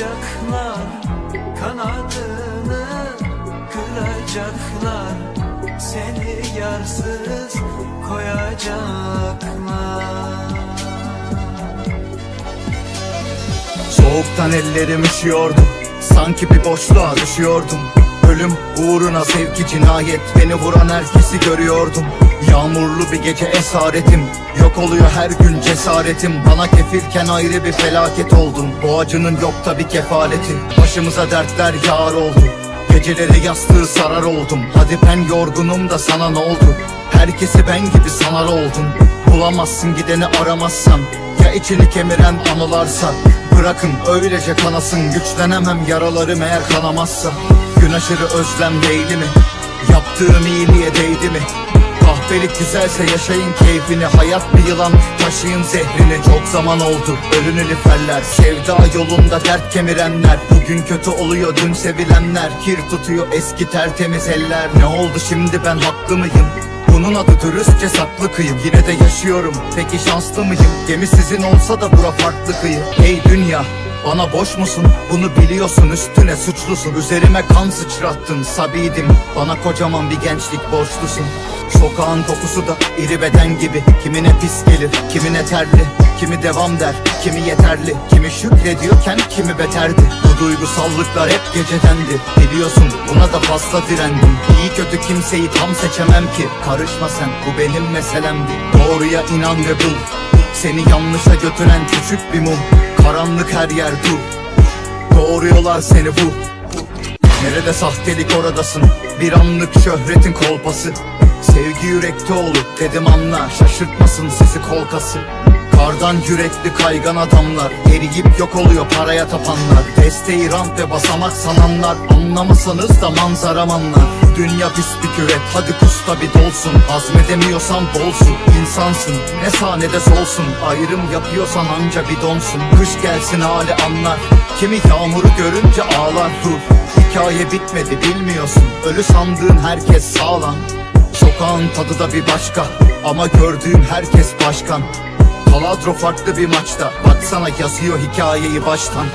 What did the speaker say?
Açacaklar kanadını kıracaklar. Seni yarsız koyacaklar. Soğuktan ellerim üşüyordu Sanki bir boşluğa düşüyordum. Ölüm uğruna sevki cinayet Beni vuran herkesi görüyordum. Yağmurlu bir gece esaretim. Yok oluyor her gün cesaretim. Bana kefilken ayrı bir felaket oldun Bu acının yok tabi kefaleti. Başımıza dertler yağar oldu. Geceleri yastığı sarar oldum. Hadi ben yorgunum da sana ne oldu? Herkesi ben gibi sanar oldun Bulamazsın gideni aramazsan. Ya içini kemiren anılarsa? Bırakın öylece kanasın. Güçlenemem yaralarım eğer kanamazsa. Gün aşırı özlem değil mi? Yaptığım iyiliğe değdi mi? Kahpelik güzelse yaşayın keyfini. Hayat bir yılan taşıyın zehrini. Çok zaman oldu ölünü liferler Sevda yolunda dert kemirenler. Bugün kötü oluyor dün sevilenler. Kir tutuyor eski tertemiz eller. Ne oldu şimdi ben haklı mıyım? Bunun adı dürüstçe saklı kıyım. Yine de yaşıyorum peki şanslı mıyım? Gemi sizin olsa da bura farklı kıyı Ey dünya bana boş musun? Bunu biliyorsun üstüne suçlusun. Üzerime kan sıçrattın sabiydim Bana kocaman bir gençlik borçlusun. Sokağın kokusu da iri beden gibi. Kimine pis gelir, kimine terli. Kimi devam der, kimi yeterli. Kimi şükrediyorken kimi beterdi. Bu duygusallıklar hep gecedendi Biliyorsun buna da fazla direndim. İyi kötü kimseyi tam seçemem ki. Karışma sen bu benim meselemdi. Doğruya inan ve bul Seni yanlışa götüren küçük bir mum. Karanlık her yer dur Doğruyorlar seni bu. Nerede sahtelik oradasın? Bir anlık şöhretin kolpası. Sevgi yürekte olur dedim anla Şaşırtmasın sizi kolkası Kardan yürekli kaygan adamlar Eriyip yok oluyor paraya tapanlar. Desteği rant ve basamak sananlar Anlamasanız da manzaram anlar Dünya pis bir küvet hadi kusta bir dolsun. Azmedemiyorsan bolsun insansın Ne sağ ne de solsun. Ayrım yapıyorsan anca bir donsun. Kış gelsin hali anlar Kimi yağmuru görünce ağlar. Dur Hikaye bitmedi bilmiyorsun. Ölü sandığın herkes sağlam. Sokağın tadı da bir başka Ama gördüğüm herkes başkan Taladro farklı bir maçta. Baksana yazıyor hikayeyi baştan